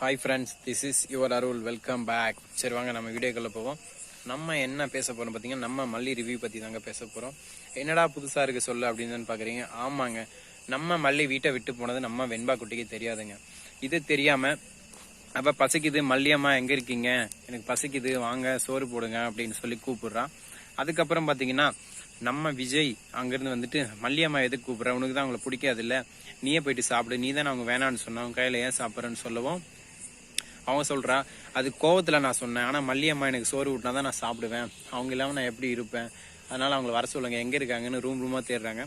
Hi friends this is your Arul welcome back சரி வாங்க நம்ம வீடியோக்குள்ள போவோம். நம்ம என்ன பேச போகிறோம் பார்த்தீங்கன்னா நம்ம மல்லி ரிவ்யூ பற்றி தாங்க பேச போகிறோம் என்னடா புதுசாக இருக்குது சொல்லு அப்படின்னு தான் பார்க்குறீங்க ஆமாங்க. நம்ம மல்லி வீட்டை விட்டு போனது நம்ம வெண்பா குட்டிக்கு தெரியாதுங்க. இது தெரியாமல் அப்போ பசிக்குது மல்லியம்மா எங்கே இருக்கீங்க? எனக்கு பசிக்குது வாங்க சோறு போடுங்க அப்படின்னு சொல்லி கூப்பிடுறான் அதுக்கப்புறம் பார்த்தீங்கன்னா நம்ம விஜய் அங்கேருந்து வந்துட்டு மல்லியம்மா எதுக்கு கூப்பிட்ற? உனக்கு தான் அவங்களை பிடிக்காது இல்லை நீயே போயிட்டு சாப்பிடு. நீ தானே அவங்க வேணான்னு சொன்ன. அவங்க ஏன் சாப்பிட்றேன்னு சொல்லவும் அவன் சொல்கிறான் அது கோவத்தில் நான் சொன்னேன். ஆனால் மல்லியம்மா எனக்கு சோறு ஊட்டினா தான் நான் சாப்பிடுவேன். அவங்க இல்லாமல் நான் எப்படி இருப்பேன்? அதனால் அவங்கள வர சொல்லுங்க. எங்கே இருக்காங்கன்னு ரூம் ரூமாக தேடுறாங்க.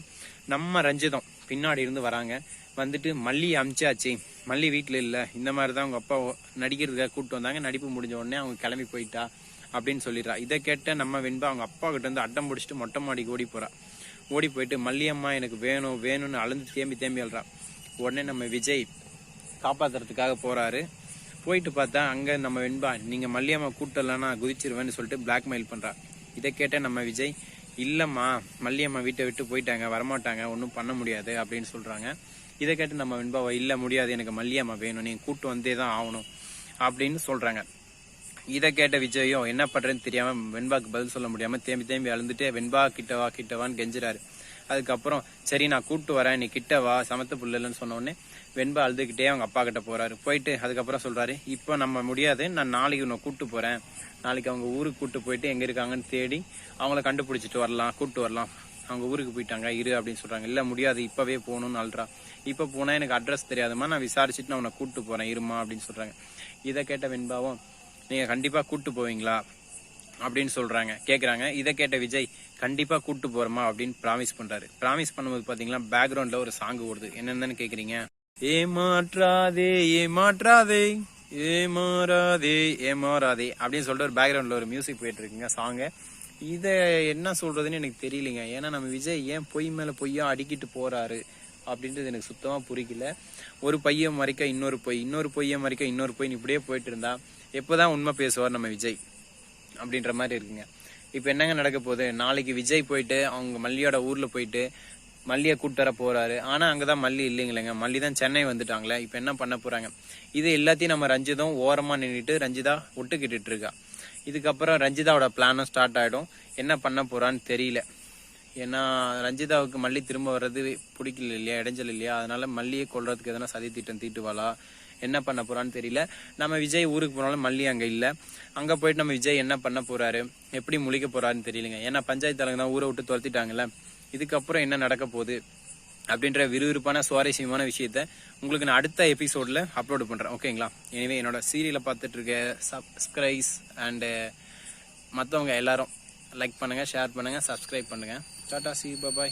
நம்ம ரஞ்சிதம் பின்னாடி இருந்து வராங்க. வந்துட்டு மல்லி அமிச்சாச்சு. மல்லி வீட்டில் இல்லை. இந்த மாதிரி தான் அவங்க அப்பா நடிக்கிறதுக்காக கூப்பிட்டு வந்தாங்க. நடிப்பு முடிஞ்ச உடனே அவங்க கிளம்பி போயிட்டா. அப்படின்னு சொல்லிடுறா. இதை கேட்ட நம்ம வெண்பா அவங்க அப்பா கிட்ட வந்து அட்டம் பிடிச்சிட்டு மொட்டை மாடிக்கு ஓடி போறா. ஓடி போயிட்டு மல்லியம்மா எனக்கு வேணும் வேணும்னு அழுந்து தேம்பி தேம்பி அழுறா. உடனே நம்ம விஜய் காப்பாத்துறதுக்காக போறாரு. போயிட்டு பார்த்தா அங்கே நம்ம வெண்பா நீங்கள் மல்லியம்மா கூட்டலன்னா குதிச்சிருவேன்னு சொல்லிட்டு பிளாக்மெயில் பண்ணுறான் இதை கேட்ட நம்ம விஜய் இல்லைம்மா மல்லியம்மா வீட்டை விட்டு போயிட்டாங்க வரமாட்டாங்க ஒன்றும் பண்ண முடியாது அப்படின்னு சொல்கிறாங்க இதை கேட்டு நம்ம வெண்பாவை இல்லை முடியாது எனக்கு மல்லியம்மா வேணும் நீங்கள் கூட்டு வந்தே தான் ஆகணும் அப்படின்னு சொல்கிறாங்க இதை கேட்ட விஜயும் என்ன பண்றேன்னு தெரியாம வெண்பாக்கு பதில் சொல்ல முடியாம தேம்பி தேம்பி அழுந்துட்டு வெண்பா கிட்டவா கிட்டவான்னு கெஞ்சுறாரு. அதுக்கப்புறம் சரி நான் கூட்டு வரேன் நீ கிட்ட வா சமத்து புள்ளலன்னு சொன்ன உடனே வெண்பா அழுதுகிட்டே அவங்க அப்பா கிட்ட போறாரு. போயிட்டு அதுக்கப்புறம் சொல்றாரு இப்போ நம்ம முடியாது நான் நாளைக்கு உன்னை கூப்பிட்டு போறேன். நாளைக்கு அவங்க ஊருக்கு கூப்பிட்டு போயிட்டு எங்க இருக்காங்கன்னு தேடி அவங்கள கண்டுபிடிச்சிட்டு வரலாம் கூப்பிட்டு வரலாம். அவங்க ஊருக்கு போயிட்டாங்க இரு அப்படின்னு சொல்றாங்க. இல்ல முடியாது இப்பவே போகணும்னு அல்றா இப்ப போனா எனக்கு அட்ரஸ் தெரியாதுமா நான் விசாரிச்சுட்டு நான் உன்னை கூட்டு போறேன் இருமா அப்படின்னு சொல்றாங்க. இதை கேட்ட வெண்பாவும் நீங்க கண்டிப்பா கூட்டு போவீங்களா அப்படின்னு சொல்றாங்க. கேக்குறாங்க. இதை கேட்ட விஜய் கண்டிப்பா கூட்டு போறோமா அப்படின்னு ப்ராமிஸ் பண்றாரு. ப்ராமிஸ் பண்ணும்போது பாத்தீங்கன்னா பேக்ரவுண்ட்ல ஒரு சாங் ஓடுது. என்னென்னு கேக்குறீங்க? ஏமாற்றாதே ஏமாற்றாதே ஏமாறாதே ஏமாறாதே அப்படின்னு சொல்லிட்டு ஒரு பேக்ரவுண்ட்ல ஒரு மியூசிக் போயிட்டு இருக்குங்க சாங்க இதை என்ன சொல்றதுன்னு எனக்கு தெரியலங்க. ஏன்னா நம்ம விஜய் ஏன் பொய் மேல பொய்யா அடிக்கிட்டு போறாரு? அப்படின்றது எனக்கு சுத்தமாக புரியல ஒரு பையன் மறைக்க இன்னொரு பொய் இன்னொரு பொய்யை மறைக்க இன்னொரு பொய் இப்படியே போயிட்டு இருந்தா எப்போதான் உண்மை பேசுவார் நம்ம விஜய் அப்படின்ற மாதிரி இருக்குங்க. இப்போ என்னங்க நடக்க போகுது? நாளைக்கு விஜய் போயிட்டு அவங்க மல்லியோட ஊரில் போயிட்டு மல்லியை கூட்டு வர போறாரு. ஆனா அங்கதான் மல்லி இல்லைங்களேங்க. மல்லி தான் சென்னை வந்துட்டாங்களே. இப்போ என்ன பண்ண போறாங்க? இது எல்லாத்தையும் நம்ம ரஞ்சிதம் ஓரமா நின்றுட்டு ரஞ்சிதா ஒட்டுக்கிட்டு இருக்கா. இதுக்கப்புறம் ரஞ்சிதாவோட பிளானும் ஸ்டார்ட் ஆயிடும். என்ன பண்ண போறான்னு தெரியல. ஏன்னா ரஞ்சிதாவுக்கு மல்லி திரும்ப வர்றது பிடிக்கல இல்லையா இடைஞ்சல் இல்லையா? அதனால மல்லியை கொள்றதுக்கு எதனா சதி திட்டம் தீட்டுவாளா? என்ன பண்ண போறான்னு தெரியல. நம்ம விஜய் ஊருக்கு போனாலும் மல்லி அங்க இல்ல. அங்க போயிட்டு நம்ம விஜய் என்ன பண்ண போறாரு? எப்படி முழிக்க போறாருன்னு தெரியலங்க. ஏன்னா பஞ்சாயத்து தலைவர் தான் ஊரை விட்டு துரத்திட்டாங்கல்ல. இதுக்கப்புறம் என்ன நடக்க போகுது? அப்படின்ற விறுவிறுப்பான சுவாரஸ்யமான விஷயத்த உங்களுக்கு நான் அடுத்த எபிசோட்ல அப்லோடு பண்றேன். ஓகேங்களா எனவே என்னோட சீரியலை பார்த்துட்டு இருக்க சப்ஸ்கிரைஸ் அண்டு மற்றவங்க எல்லாரும் லைக் பண்ணுங்க ஷேர் பண்ணுங்க subscribe Tata, see you. Bye-bye.